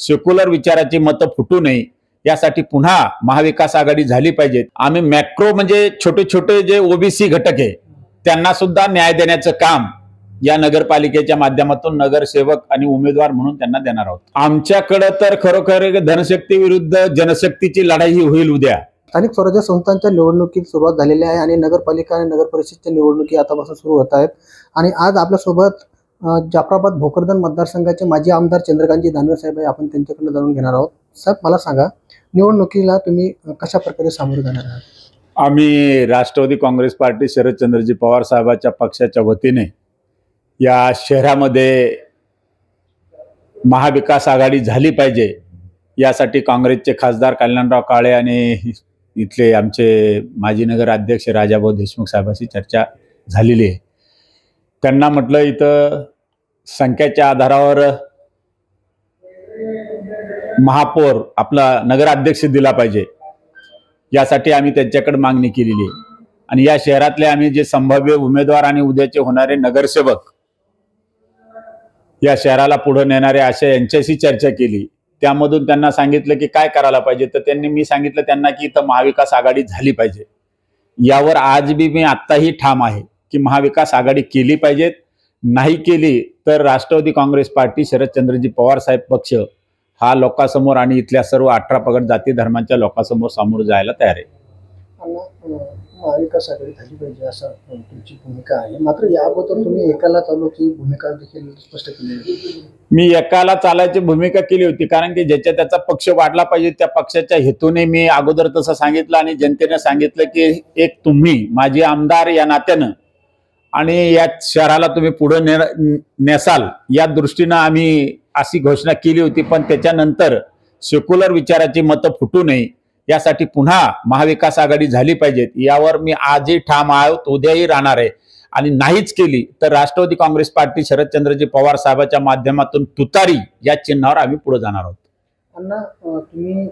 Secular विचाराची मतं फुटू नये. यासाठी पुन्हा महाविकास आघाडी झाली पाहिजे. आम्ही मॅक्रो म्हणजे छोटे छोटे जे ओबीसी घटक आहे त्यांना सुद्धा न्याय देण्याचं काम या नगरपालिकेच्या माध्यमातून नगरसेवक आणि उमेदवार म्हणून त्यांना देणार आहोत. आमच्याकडे तर खरोखर धनशक्ती विरुद्ध जनशक्तीची लढाई ही होईल उद्या. स्थानिक स्वराज्य संस्थांच्या निवडणुकीत सुरुवात झालेली आहे आणि नगरपालिका आणि नगर परिषदच्या निवडणुकी आतापासून सुरू होत आहेत. आणि आज आपल्यासोबत जाफराबाद भोकरदन मतदारसंघाचे माजी आमदार चंद्रकांतजी दानवे साहेब आहे. आपण त्यांच्याकडनं जाणून घेणार आहोत. साहेब मला सांगा निवडणुकीला तुम्ही कशा प्रकारे सामोरे जाणार आहात? आम्ही राष्ट्रवादी काँग्रेस पार्टी शरदचंद्रजी पवार साहेबाच्या पक्षाच्या वतीने या शहरामध्ये महाविकास आघाडी झाली पाहिजे यासाठी काँग्रेसचे खासदार कल्याणराव काळे आणि इथले आमचे माजी नगर अध्यक्ष राजाभाऊ देशमुख साहेबांशी चर्चा झालेली आहे. त्यांना म्हटलं इथं संख्याच्या आधारावर महापौर आपला नगराध्यक्ष दिला पाहिजे. यासाठी आम्ही त्यांच्याकडे मागणी केलेली आहे. आणि या शहरातले आम्ही जे संभाव्य उमेदवार आणि उद्याचे होणारे नगरसेवक या शहराला पुढे नेणारे अशा यांच्याशी चर्चा केली. त्यामधून त्यांना सांगितलं की काय करायला पाहिजे? तर त्यांनी मी सांगितलं त्यांना की इथं महाविकास आघाडी झाली पाहिजे. यावर आज बी मी आत्ताही ठाम आहे. की महाविकास आघाडी केली पाहिजेत. नाही केली तर राष्ट्रवादी काँग्रेस पार्टी शरदचंद्रजी पवार साहेब पक्ष हा लोकांसमोर आणि इथल्या सर्व अठरा पगड जाती धर्मांच्या लोकांसमोर सामोरं जायला तयार आहे. महाविकास आघाडी झाली पाहिजे असं तुमची भूमिका आहे. मात्र या अगोदर तुम्ही एकाला चालूची भूमिका देखील स्पष्ट केली मी एकाला चालायची भूमिका केली होती कारण की ज्याच्या त्याचा पक्ष वाढला पाहिजे त्या पक्षाच्या हेतूने मी अगोदर तसं सांगितलं आणि जनतेने सांगितलं की एक तुम्ही माझे आमदार या नात्यानं आणि या शहराला तुम्ही पुढे ने नेसाल या दृष्टीनं आम्ही अशी घोषणा केली होती पण त्याच्यानंतर सेक्युलर विचाराची मतं फुटू नये यासाठी पुन्हा महाविकास आघाडी झाली पाहिजेत. यावर मी आजही ठाम आहोत उद्याही राहणार आहे. आणि नाहीच केली तर राष्ट्रवादी काँग्रेस पार्टी शरदचंद्रजी पवार साहेबाच्या माध्यमातून तुतारी या चिन्हावर आम्ही पुढे जाणार आहोत. अण्णा तुम्ही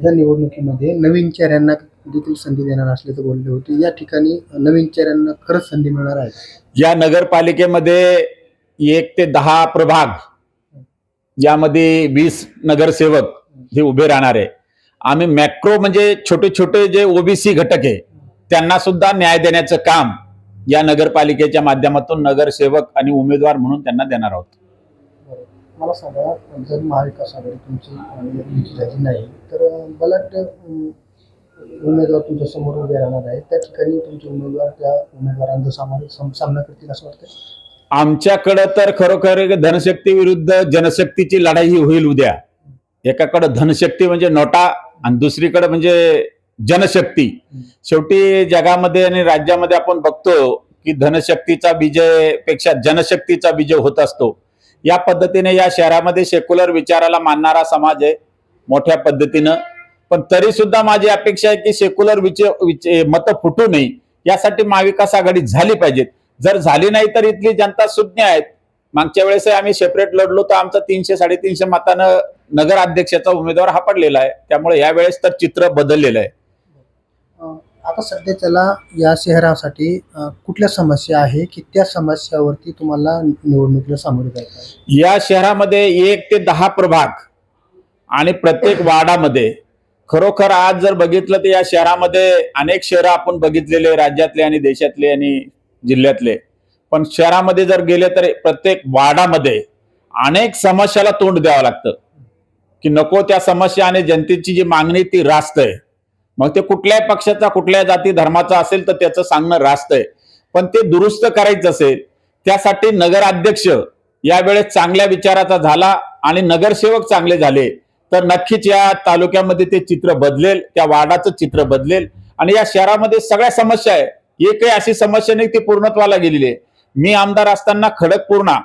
या निवडणुकीमध्ये नवीन चेहऱ्यांना देखील संधी देणार असल्याचं बोलले होते. या ठिकाणी नवीन चेहऱ्यांना खरंच संधी मिळणार आहे. या नगरपालिकेमध्ये एक ते दहा प्रभाग यामध्ये वीस नगरसेवक हे उभे राहणार आहे. आम्ही मॅक्रो म्हणजे छोटे छोटे जे ओबीसी घटक आहे त्यांना सुद्धा न्याय देण्याचं काम या नगरपालिकेच्या माध्यमातून नगरसेवक आणि उमेदवार म्हणून त्यांना देणार आहोत. मला सांगा जर महाविकास आघाडी तुमची नाही तर अं, उमेदवार तुमच्यासमोर उभे राहणार आहेत. त्या ठिकाणी तुमचे उमेदवार त्या उमेदवारांचा सामोरे सामना करतील असं वाटतं आमच्याकडं तर खरोखर धनशक्ती विरुद्ध जनशक्तीची लढाई ही होईल उद्या. एकाकडं धनशक्ती म्हणजे नोटा आणि दुसरीकडे म्हणजे जनशक्ती. शेवटी जगामध्ये आणि राज्यामध्ये आपण बघतो की धनशक्तीचा विजयपेक्षा जनशक्तीचा विजय होत असतो. या पद्धतीने या शहरामध्ये सेक्युलर विचाराला मानणारा समाज आहे. मोठ्या पद्धतीनं पण तरी सुद्धा माझी अपेक्षा आहे की सेक्युलर विचे विचे मतं फुटू नये. यासाठी महाविकास आघाडी झाली पाहिजेत. जर झाली नाही तर इथली जनता सुज्ञ आहेत. मागच्या वेळेस आम्ही सेपरेट लढलो तर आमचा तीनशे साडेतीनशे मतानं नगर अध्यक्षाचा उमेदवार हा पडलेला आहे. त्यामुळे या वेळेस तर चित्र बदललेलं आहे. आता सध्याच्याला या शहरासाठी कुठल्या समस्या आहे? की त्या समस्यावरती तुम्हाला निवडणुकीला सामोरे जायचं या शहरामध्ये एक ते दहा प्रभाग आणि प्रत्येक वार्डामध्ये खरोखर आज जर बघितलं तर या शहरामध्ये अनेक शहरं आपण बघितलेले राज्यातले आणि देशातले आणि जिल्ह्यातले. पण शहरामध्ये जर गेले तर प्रत्येक वार्डामध्ये अनेक समस्याला तोंड द्यावं लागतं. की नको त्या समस्या आणि जनतेची जी मागणी ती रास्त आहे. मग ते कुठल्याही पक्षाचा कुठल्याही जाती धर्माचा असेल तर त्याचं सांगणं रास्त आहे. पण ते दुरुस्त करायचं असेल त्यासाठी नगराध्यक्ष यावेळेस चांगल्या विचाराचा झाला आणि नगरसेवक चांगले झाले. तर नक्कीच या तालुक्यामध्ये ते चित्र बदलेल त्या वाडाचं चित्र बदलेल. आणि या शहरामध्ये सगळ्या समस्या आहे. एकही अशी समस्या नाही ती पूर्णत्वाला गेलेली आहे. मी आमदार असताना खडकपूर्णा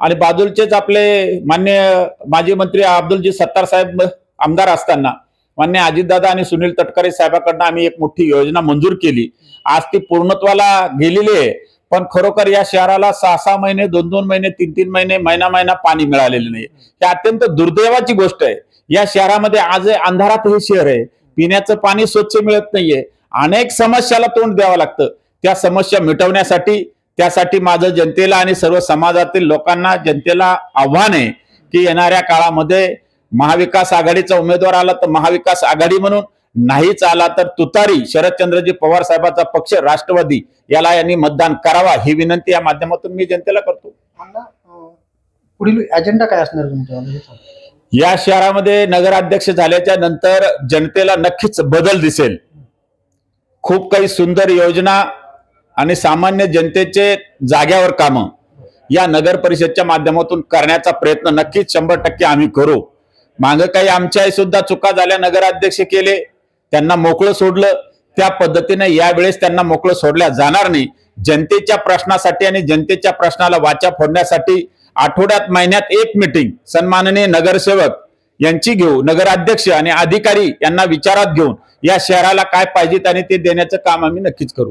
आणि बाजूलचेच आपले मान्य माजी मंत्री अब्दुलजी सत्तार साहेब आमदार असताना मान्य अजितदादा आणि सुनील तटकरे साहेबांकडनं आम्ही एक मोठी योजना मंजूर केली. आज ती पूर्णत्वाला गेलेली आहे. पण खरोखर या शहराला सहा सहा महिने दोन दोन महिने तीन तीन महिने महिना महिना पाणी मिळालेलं नाही. ही अत्यंत दुर्दैवाची गोष्ट आहे. या शहरामध्ये आज अंधारात हे शहर आहे. पिण्याचं पाणी स्वच्छ मिळत नाहीये. अनेक समस्याला तोंड द्यावं लागतं. त्या समस्या मिटवण्यासाठी त्यासाठी माझं जनतेला आणि सर्व समाजातील लोकांना जनतेला आव्हान आहे की येणाऱ्या काळामध्ये महाविकास आघाडीचा उमेदवार आला तर महाविकास आघाडी म्हणून नाहीच आला तर तुतारी शरदचंद्रजी पवार साहेबांचा पक्ष राष्ट्रवादी याला यांनी मतदान करावा ही विनंती या माध्यमातून मी जनतेला करतो. पुढील अजेंडा काय असणार तुमचा या शहरामध्ये नगराध्यक्ष झाल्याच्यानंतर जनतेला नक्कीच बदल दिसेल. खूप काही सुंदर योजना आणि सामान्य जनतेचे जाग्यावर कामं या नगर परिषदच्या माध्यमातून करण्याचा प्रयत्न नक्कीच शंभर टक्के आम्ही करू. मागं काही आमच्याही सुद्धा चुका झाल्या नगराध्यक्ष केले त्यांना मोकळं सोडलं. त्या पद्धतीने यावेळेस त्यांना मोकळं सोडल्या जाणार नाही. जनतेच्या प्रश्नासाठी आणि जनतेच्या प्रश्नाला वाचा फोडण्यासाठी आठवड्यात महिन्यात एक मिटिंग सन्माननीय नगरसेवक यांची घेऊ नगराध्यक्ष आणि अधिकारी यांना विचारात घेऊन या शहराला काय पाहिजेत आणि ते देण्याचं काम आम्ही नक्कीच करू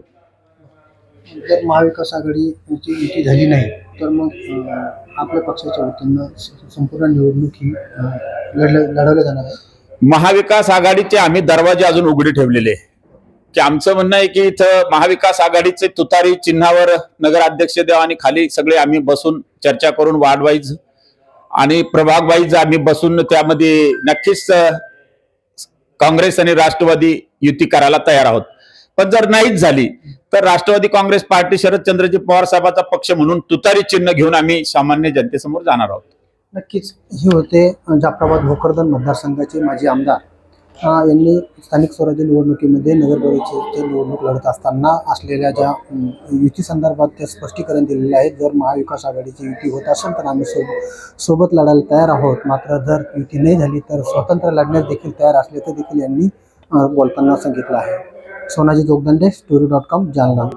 जर महाविकास आघाडीची युती झाली नाही तर मग आपल्या पक्षाच्या वतीनं संपूर्ण निवडणूक ही लढवल्या जाणार आहे महाविकास आघाडीचे आम्ही दरवाजे अजून उघडे ठेवलेले. की आमचं म्हणणं आहे की इथं महाविकास आघाडीचे तुतारी चिन्हावर नगराध्यक्ष देव आणि खाली सगळे आम्ही बसून चर्चा करून वार्ड वाईज आणि प्रभाग वाईज आम्ही बसून त्यामध्ये नक्कीच काँग्रेस आणि राष्ट्रवादी युती करायला तयार आहोत. पण जर नाहीच झाली तर राष्ट्रवादी काँग्रेस पार्टी शरदचंद्रजी पवार साहेबाचा पक्ष म्हणून तुतारी चिन्ह घेऊन आम्ही सामान्य जनतेसमोर जाणार आहोत. नक्कीच. हे होते जाफराबाद भोकरदन मतदारसंघाचे माजी आमदार यांनी स्थानिक स्वराज्य निवडणुकीमध्ये नगर निवडणूक लढत असताना असलेल्या ज्या युती संदर्भात ते स्पष्टीकरण दिलेले आहे जर महाविकास आघाडीची युती होत असेल तर आम्ही सोबत सोबत लढायला तयार आहोत. मात्र जर युती नाही झाली तर स्वतंत्र लढण्यास देखील तयार असल्याचं देखील यांनी बोलताना सांगितलं आहे. Sonaji Jogdande story dot com Jalna.